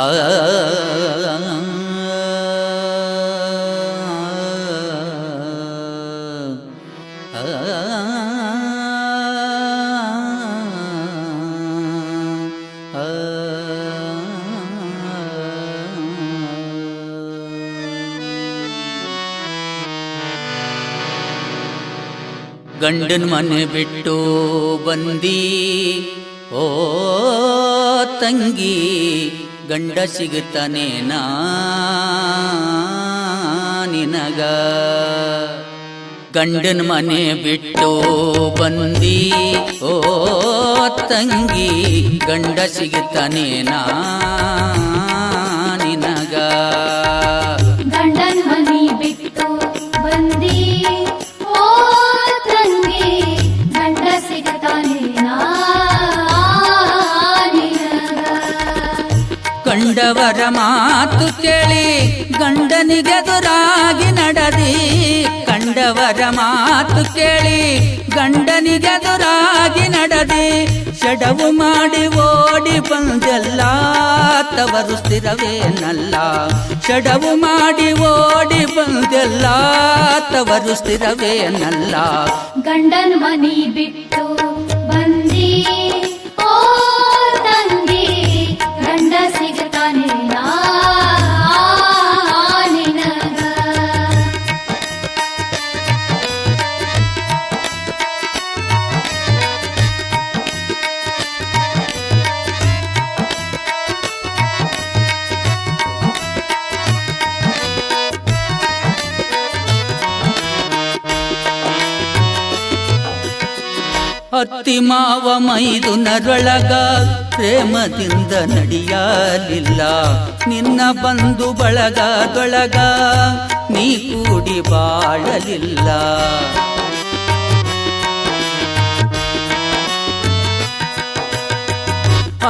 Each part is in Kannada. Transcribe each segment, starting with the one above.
ಆ ಗಂಡನ ಮನೆ ಬಿಟ್ಟು ಬಂದಿ ಓ ತಂಗಿ ಗಂಡ ಸಿಗುತ್ತಾನೇನಾ ನಿನಗ. ಗಂಡನ ಮನೆ ಬಿಟ್ಟು ಬಂದಿ ಓ ತಂಗಿ ಗಂಡ ಸಿಗುತ್ತಾನೇನಾ ನಿನಗ ಕಂಡವರ ಮಾತು ಕೇಳಿ ಗಂಡನಿಗೆದುರಾಗಿ ನಡದಿ. ಕಂಡವರ ಮಾತು ಕೇಳಿ ಗಂಡನಿಗೆದುರಾಗಿ ನಡದಿ. ಷಡವು ಮಾಡಿ ಓಡಿ ಬಂದೆಲ್ಲ, ತವರು ಸ್ಥಿರವೇನಲ್ಲ. ಶಡವು ಮಾಡಿ ಓಡಿ ಬಂದೆಲ್ಲ, ತವರು ಸ್ಥಿರವೇನಲ್ಲ. ಗಂಡನ್ ಮನಿ ಬಿಟ್ಟು ಬಂದಿ. ಅತ್ತಿ ಮಾವ ಮೈದು ನರೊಳಗ ಪ್ರೇಮದಿಂದ ನಡೆಯಲಿಲ್ಲ. ನಿನ್ನ ಬಂಧು ಬಳಗದೊಳಗ ನೀ ಕೂಡಿ ಬಾಳಲಿಲ್ಲ.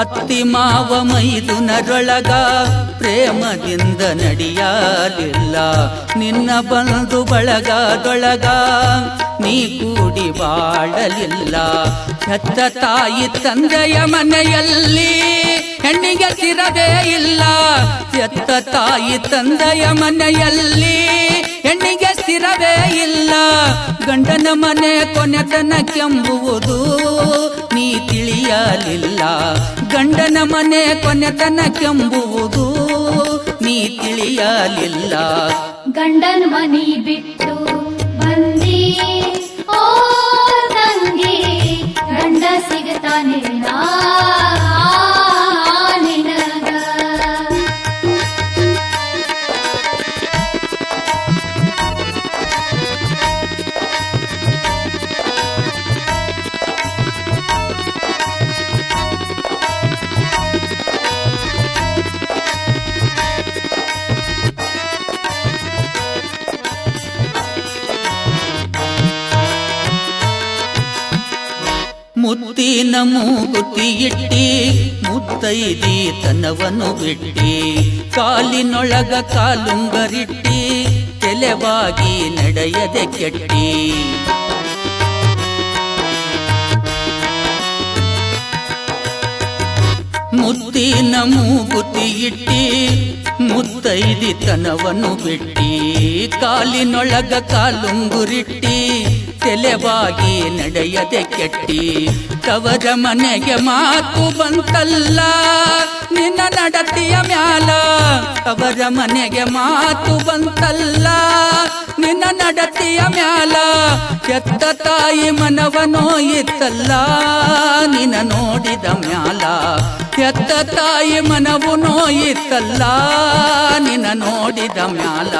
ಅತ್ತಿ ಮಾವ ಮೈದು ನರೊಳಗ ಪ್ರೇಮದಿಂದ ನಡೆಯಲಿಲ್ಲ. ನಿನ್ನ ಬಂಧು ಬಳಗದೊಳಗ ನೀ ಕೂಡಿ ಬಾಳಲಿಲ್ಲ. ಹೆತ್ತ ತಾಯಿ ತಂದೆಯ ಮನೆಯಲ್ಲಿ ಹೆಣ್ಣಿಗೆ ಸಿರದೇ ಇಲ್ಲ. ಹೆತ್ತ ತಾಯಿ ತಂದೆಯ ಮನೆಯಲ್ಲಿ ಹೆಣ್ಣಿಗೆ ಸಿರವೇ ಇಲ್ಲ. ಗಂಡನ ಮನೆ ಕೊನೆತನ ಕೆಂಬುವುದು ನೀ ತಿಳಿಯಲಿಲ್ಲ. ಗಂಡನ ಮನೆ ಕೊನೆತನ ಕೆಂಬುವುದು ನೀ ತಿಳಿಯಲಿಲ್ಲ. ಗಂಡನ ಮನಿ ಬಿಟ್ಟು ಮುತ್ತಿನ ಮೂಗುತಿ ಇಟ್ಟಿ, ಮುತ್ತೈದಿ ತನವನು ಬಿಟ್ಟಿ, ಕಾಲಿನೊಳಗ ಕಾಲುಂಗರಿಟ್ಟಿ, ತೆಲೆವಾಗಿ ನಡೆಯದೆ ಕೆಟ್ಟಿ. ಮುತ್ತಿನ ಮೂಗುತಿ ಇಟ್ಟಿ, ಮುತ್ತೈದಿ ತನವನ್ನು ಬಿಟ್ಟಿ, ಕಾಲಿನೊಳಗ ಕಾಲುಂಗುರಿಟ್ಟಿ ತೆಲೆವಾಗಿ ನಡೆಯದೆ ಕೆಟ್ಟಿ. ತವರ ಮನೆಗೆ ಮಾತು ಬಂತಲ್ಲ. ನಿನ್ನ ನಡತಿಯ ಮ್ಯಾಲ ತವರ ಮನೆಗೆ ಮಾತು ಬಂತಲ್ಲ. ನಿನ್ನ ನಡತಿಯ ಮ್ಯಾಲ ಎತ್ತ ತಾಯಿ ಮನವನೋ ಇತ್ತಲ್ಲ. ನಿನ್ನ ನೋಡಿದ ಮ್ಯಾಲ ಎತ್ತ ತಾಯಿ ಮನವು ನೋಯಿತಲ್ಲ ನಿನ್ನ ನೋಡಿದ ಮ್ಯಾಲ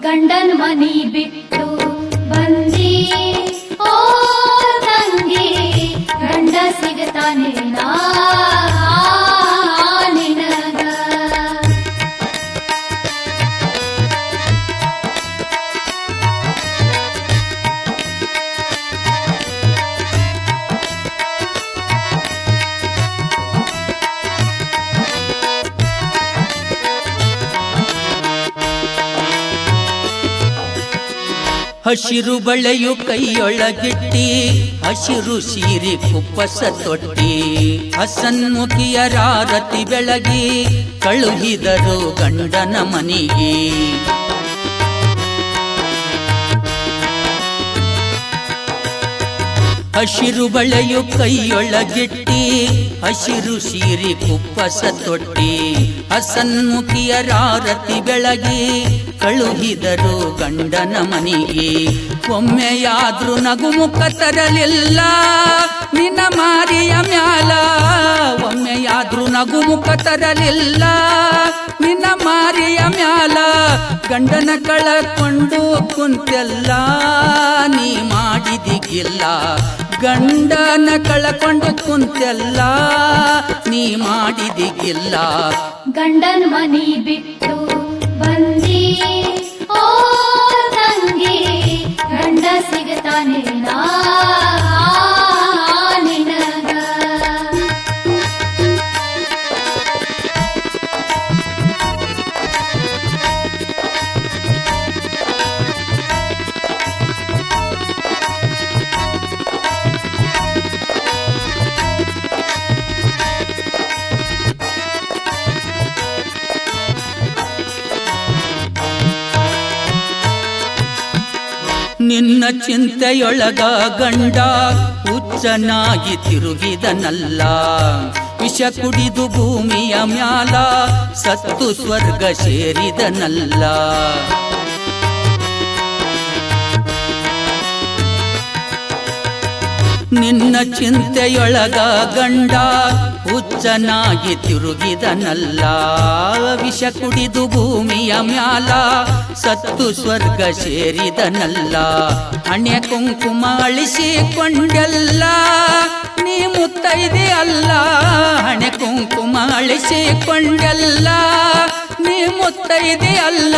ಗಂಡನ ಮನಿ ಬಿಟ್ಟು ಬಂದಿ. ಹಸಿರು ಬಳೆಯು ಕೈಯೊಳಗಿಟ್ಟಿ, ಹಸಿರು ಸೀರಿ ಕುಪ್ಪಸ ತೊಟ್ಟಿ. ಹಸನ್ಮುಖಿಯರಾರತಿ ಬೆಳಗಿ, ಕಳುಹಿದರು ಗಂಡನ ಮನಿಗೆ. ಹಸಿರು ಬಳೆಯು ಕೈಯೊಳಗಿಟ್ಟಿ ಹಸಿರು ಸೀರಿ ಕುಪ್ಪಸ ತೊಟ್ಟಿ ಹಸನ್ಮುಖಿಯರಾರತಿ ಬೆಳಗಿ, ಕಳುಹಿದರು ಗಂಡನ ಮನಿಗೆ. ಒಮ್ಮೆಯಾದ್ರೂ ನಗುಮುಖ ತರಲಿಲ್ಲ, ನಿನ್ನ ಮಾರಿಯ ಮ್ಯಾಲ. ಒಮ್ಮೆಯಾದ್ರೂ ನಗುಮುಖ ತರಲಿಲ್ಲ ಗಂಡನ ಕಳಕೊಂಡು ಕುಂತೆಲ್ಲ, ನೀ ಮಾಡಿದಿಗಿಲ್ಲ. ಗಂಡನ ಕಳಕೊಂಡು ಕುಂತೆಲ್ಲ, ನೀ ಮಾಡಿದಿಗಿಲ್ಲ. ಗಂಡನ ಮನಿ ಬಿಟ್ಟು ಬಂದಿ. ಓ ಚಿಂತೆಯೊಳಗ ಗಂಡ ಹುಚ್ಚನಾಗಿ ತಿರುಗಿದನಲ್ಲ. ವಿಷ ಕುಡಿದು ಭೂಮಿಯ ಮ್ಯಾಲ ಸತ್ತು ಸ್ವರ್ಗ ಸೇರಿದನಲ್ಲ. ನಿನ್ನ ಚಿಂತೆಯೊಳಗ ಗಂಡ ಹುಚ್ಚನಾಗಿ ತಿರುಗಿದನಲ್ಲ. ವಿಷ ಕುಡಿದು ಭೂಮಿಯ ಮ್ಯಾಲ ಸತ್ತು ಸ್ವರ್ಗ ಸೇರಿದನಲ್ಲ. ಅಣ್ಯ ಕುಂಕುಮ ಅಳಿಸಿಕೊಂಡೆಲ್ಲ, ನೀ ಮುತ್ತೈದೆ ಅಲ್ಲ. ಹಣೆ ಕುಂಕುಮ ಅಳಿಸಿಕೊಂಡೆಲ್ಲ ನೀ ಮುತ್ತೈದೆಯಲ್ಲ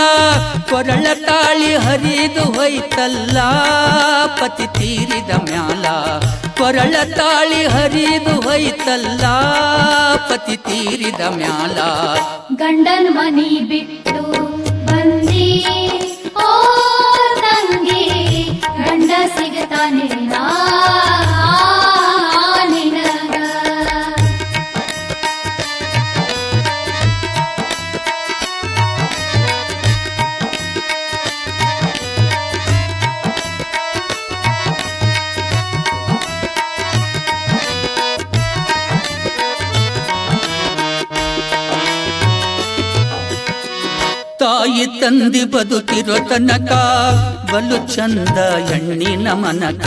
ಕೊರಳ ತಾಳಿ ಹರಿದು ಹೋಯ್ತಲ್ಲ, ಪತಿ ತೀರಿದ ಮ್ಯಾಲ, ಕೊರಳ ತಾಳಿ ಹರಿದು ಹೋಯ್ತಲ್ಲ, ಪತಿ ತೀರಿದ ಮ್ಯಾಲ. ಗಂಡನ ಮನಿ ಬಿಟ್ಟು ಬಂದಿ, ಓ ತಂಗಿ, ಗಂಡ ಸಿಗತಾನೆ ನಾ ತಾಯಿ ತಂದಿ ಬದುಕಿರೋ ತನಕ ಬಲು ಚಂದ ಎಣ್ಣಿನ ಮನಕ.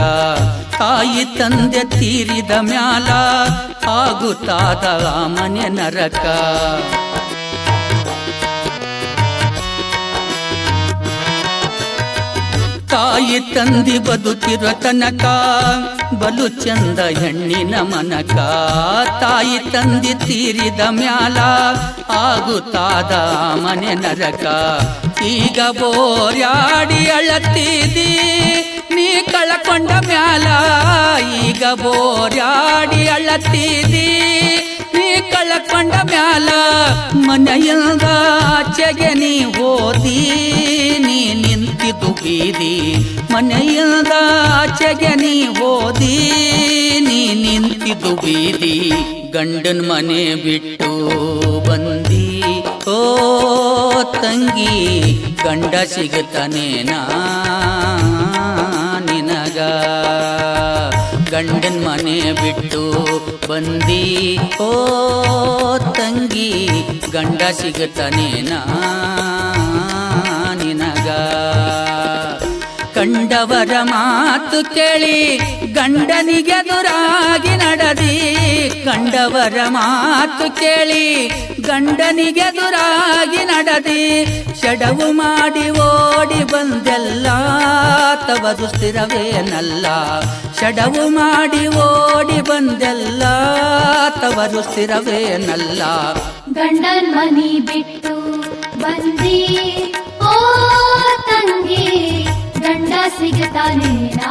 ತಾಯಿ ತಂದೆ ತೀರಿದ ಮ್ಯಾಲ ಆಗುತ್ತಾದ ಮನೆ ನರಕ. ತಾಯಿ ತಂದಿ ಬದುಕಿರೋ ತನಕ ಬಲು ಚಂದ ಹೆಣ್ಣಿನ ಮನಕ. ತಾಯಿ ತಂದಿ ತೀರಿದ ಮ್ಯಾಲ ಆಗುತ್ತಾದ ಮನೆ ನರಕ. ಈಗ ಬೋರ್ಯಾಡಿ ಅಳತ್ತಿದಿ ನೀ ಕಳಕೊಂಡ ಮ್ಯಾಲ. ಈಗ ಬೋರ್ಯಾಡಿ ಅಳತ್ತಿದಿ ಕಳಕೊಂಡ ಮ್ಯಾಲ ಮನೆಯಿಂದ ಆಚೆಗೆ ನೀ ಓದಿ ನೀ ನಿಂತಿದ್ದು ಬೀದಿ. ಮನೆಯಿಂದ ಆಚೆಗೆ ನೀ ಓದಿ ನೀ ನಿಂತಿದ್ದು ಬೀದಿ. ಗಂಡನ ಮನೆ ಬಿಟ್ಟು ಬಂದಿ, ಓ ತಂಗಿ, ಗಂಡ ಸಿಗುತ್ತಾನೇನಾ ನಿನಗ. ಗಂಡನ ಮನೆ ಬಿಟ್ಟು ಬಂದಿ ಓ ತಂಗಿ ಗಂಡ ಸಿಗತಾನೇನಾ ನಿನಗ ಕಂಡವರ ಮಾತು ಕೇಳಿ ಗಂಡನಿಗೆ ದುರಾಗಿ ನಡದಿ. ಕಂಡವರ ಮಾತು ಕೇಳಿ ಗಂಡನಿಗೆ ದುರಾಗಿ ನಡದಿ. ಚಡವು ಮಾಡಿ ಓಡಿ ಬಂದೆಲ್ಲ, ತವ ಸ್ಥಿರವೇನಲ್ಲ ಚಡವು ಮಾಡಿ ಓಡಿ ಬಂದೆಲ್ಲ ತವರು ಸ್ಥಿರವೇನಲ್ಲ ಗಂಡನ್ ಮನಿ ಬಿಟ್ಟು ಬಂದಿ, ಓ ತಂಗಿ దండ సిగతానేనా